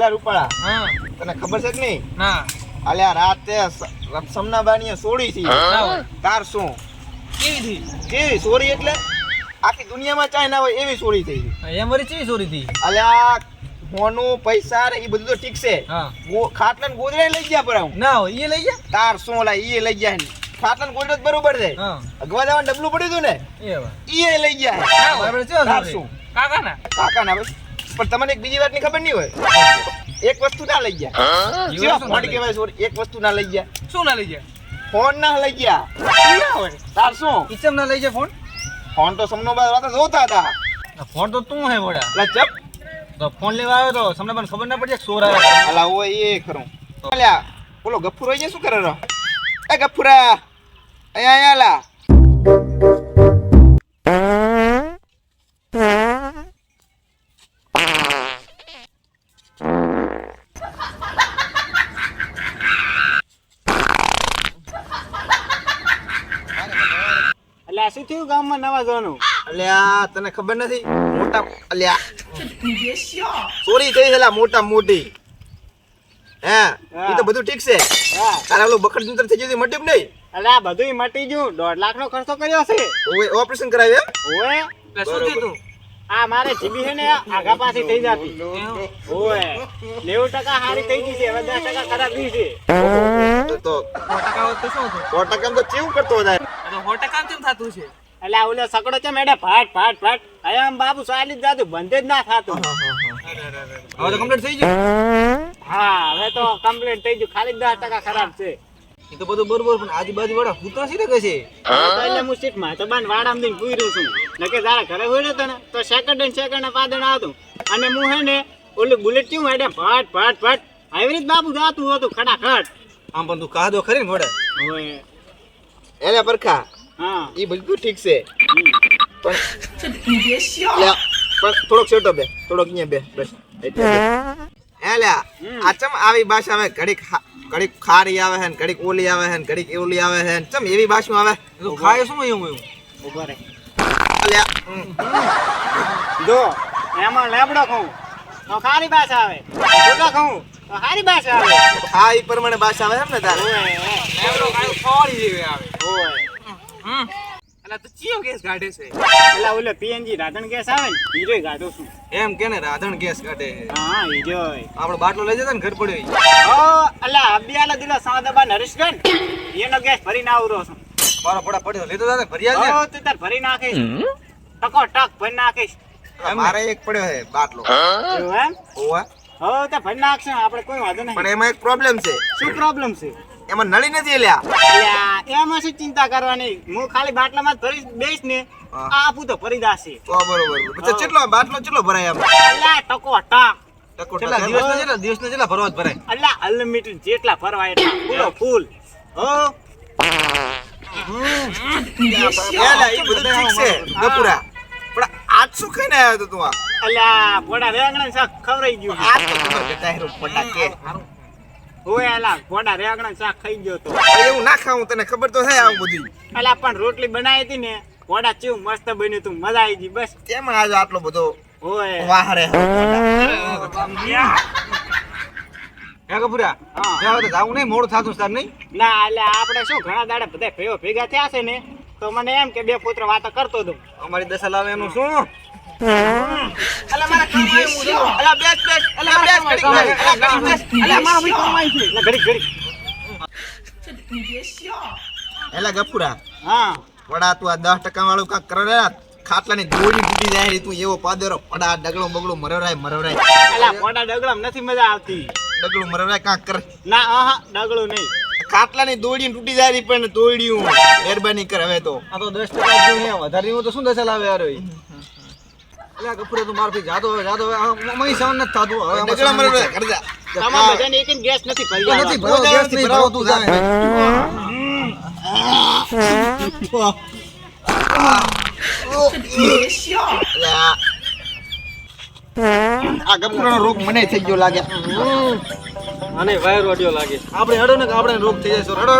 એલા રૂપાળા. હા. તને ખબર છે કે નહીં? ના. અલ્યા રાતે સમના બાણીએ સોડી છે. તાર શું? કેવી થી કેવી સોરી એટલે? આખી દુનિયામાં ચાય ના હોય એવી સોરી થઈ ગઈ એ મારી ચી ચોરી થી અલ્યા હોનું પૈસા એ બધું તો ઠીક છે. ખાટલા ને ગોદડા લઈ ગયા પર હું ના હોય એ લઈ ગયા? તાર શું ઓલા એ લઈ ગયા ને ખાટલા ને બરોબર છે. અગવા જવાનું ડબલું પડ્યું હતું ને? એ લઈ ગયા બરાબર છે તાર શું? કાકા ના કાકા ના બસ પણ તમને એક બીજી વાતની ખબર નહીં હોય? એક વસ્તુ ના લઈ ગયા. ના ફોન કહેવાય સોરી એક વસ્તુ ના લઈ ગયા. શું ના લઈ ગયા? ફોન ના લઈ ગયા. ના હોય. તાર શું? ઈચમ ના લઈ ગયા ફોન? ફોન તો સમનો બાદ વાત જોતા હતા. ફોન તો તું હે વડા એટલે ચપ. તો ફોન લેવા આવ્યો તો તમને પણ ખબર ના પડી જાય ચોર આવ્યા અલા હોય એ ખરું. અલ્યા બોલો ગફુર હોય છે શું કરે રહ્યો? એ ગફુરા અહીંયા અહીંયા લા એટલે આ શું થયું ગામમાં નવા જોવાનું? અલ્યા તને ખબર નથી? મોટા અલ્યા. ચોરી થઈ છે મોટા મોટી. હે એ તો બધું ઠીક છે. હા. તારા ઓલું બખડ જંતર થઈ ગયું મટ્યું નહીં? અલે આ બધું મટી ગયું. દોઢ લાખ નો ખર્ચો કર્યો છે. ઓય ઓપરેશન કરાવ્યું ઓય શું થયું તું? આ મારે જીબી છે ને આગા પાછી થઈ જતી. ઓય નેવું ટકા હારી થઈ ગઈ છે હવે દસ ટકા ખરાબ થઈ છે. તો તો સો ટકા તો શું સો ટકા તો કેવું કરતો વધારે? સો ટકા કેમ થતું છે. એટલે આ ઓલો સકડો છે મેડે ફાટ ફાટ ફાટ. હવે આમ બાબુ ચાલી જ જાતું બંધ જ ના થતું. હવે તો કમ્પ્લીટ થઈ ગયું? હા હવે તો કમ્પ્લીટ થઈ ગયું. ખાલી દસ ટકા ખરાબ છે. એ તો બધું બરોબર પણ આજુબાજુ વાળા ભૂતા છે? ને કે છે એટલે હું સીટમાં તો બાન વાડામાં દઈને પૂર્યું છું. નકે તારા ઘરે હોય ને તો સેકન્ડ ને સેકન્ડ પાદણ આવતું. અને હું હે ને ઓલું બુલેટ કેવું હેડે ફાટ ફાટ ફાટ. આવી રીત બાબુ જાતું હતું ખડાખડ. આમ પણ તું કાદો ખરી ને વડે. ઓય. એને પરખા. હા. એ બધું ઠીક છે. પણ પણ થોડોક છેટો બે થોડોક અહીંયા બે બસ. હે. આ ચમ આવી ભાષા આવે? ઘડીક ઘડીક ખારી આવે છે ને ઘડીક ઓલી આવે છે ઘડીક ઓલી આવે છે ચમ એવી ભાષા આવે? ખાય શું એવું એવું? ઊભો રે લ્યા, હમ. જો એમાં લેબડો ખાઉં. તો ખારી બાસ આવે. ગુડો ખાઉં. તો હારી બાસ આવે. હા એ પ્રમાણે ભાષા આવે એમ ને તારે? કાયો થોડી જેવી આવે. એટલે તો ચિયો ગેસ કાઢે છે? પેલા ઓલો પીએનજી રાધણ ગેસ આવે ને હીરોય ગાધો છું. એમ કે ને રાધણ ગેસ કાઢે હા હીરોય આપણો બાટલો લઈ જતા ને ઘર પડ્યો ઓ અલા અબિયાલા દિલા સાદબા નરેશગઢ એનો ગેસ ભરીને આવરો છું. મારો પડા પડ્યો લેતો જાતે ભરી આવજે. ઓ તું તાર ભરી નાખીશ ટકો ટક ભરી નાખીશ મારે એક પડ્યો છે બાટલો. એમ? ઓવા હો તે ભરી નાખશે આપણે કોઈ વાંધો પણ નહીં એમાં એક પ્રોબ્લેમ છે. શું પ્રોબ્લેમ છે? એમાં નળી નથી લ્યા. એમાં શું ચિંતા કરવાની? હું ખાલી બાટલામાં જ ભરી બેસ ને આ આપું તો ભરી દાસી તો બરોબર. પછી કેટલો બાટલો કેટલો ભરાય અલ્યા ટકો ટક. કેટલા ટક. કેટલા દિવસના કેટલા ભરવા જ ભરાય? અલ્યા અનલિમિટેડ જેટલા ભરવા એટલા. ફૂલો ફૂલ. હો? પણ આજ શું ખાઈને આવ્યો તો તું અલ્યા પોડા શાક ખવરાઈ ગયું તો ખબર કે. ઓય અલા પોડા રેંગણા શાક ખાઈ ગયો તો. એવું ના ખાવું તને ખબર તો થાય આવું બધું. અલા પણ રોટલી બનાવી હતી ને પોડા ચેવું મસ્ત બન્યું તું મજા આવી ગઈ બસ. કેમ આજ આટલો બધો ઓય. વાહરે હે કપૂરા હા. જાવ તો જાવું નહીં મોડું થાતું છે તાર ના એટલે આપણે શું ઘણા દાડા બધા ભેગા થયા છે ને તો મને એમ કે બે પુત્ર વાતો કરતો હતો અમારી દશા લાવે એનું શું? એલા ગફુરા હા. વડા તું આ દસ ટકા વાળું કાંક કરે ખાટલાની દોરી તૂટી જાય તું એવો પાદરો. પડા ડગલો બગડો મરવરાય મરવરાય. અલા પોડા ડગલામ નથી મજા આવતી. ડગલું મરવરાય કાંક કર. ના આહા ડગલું નહીં. ખાટલાની દોડી તૂટી જાય પણ તોડ્યું. મહેરબાની કર હવે તો. આ તો દસ ટકા. વધારે તો શું દસ લાવે યાર એ? અલ્યા કપૂરા તું મારો જાતો હવે જાતો હવે આ મય સહન નથી થાતું. હવે આમાં ડગલા સહન મરવરાય નથી કરજા તમારા બધાને એક ગેસ નથી ભરી નથી ભરો, ગેસ નહીં ભરો, તું જા. આ ગફુરાનો રોગ મને થઈ ગયો લાગે. અને વાયર વાડ્યો લાગે. આપણે હડો ને કે આપણે રોગ થઈ જાય હડો.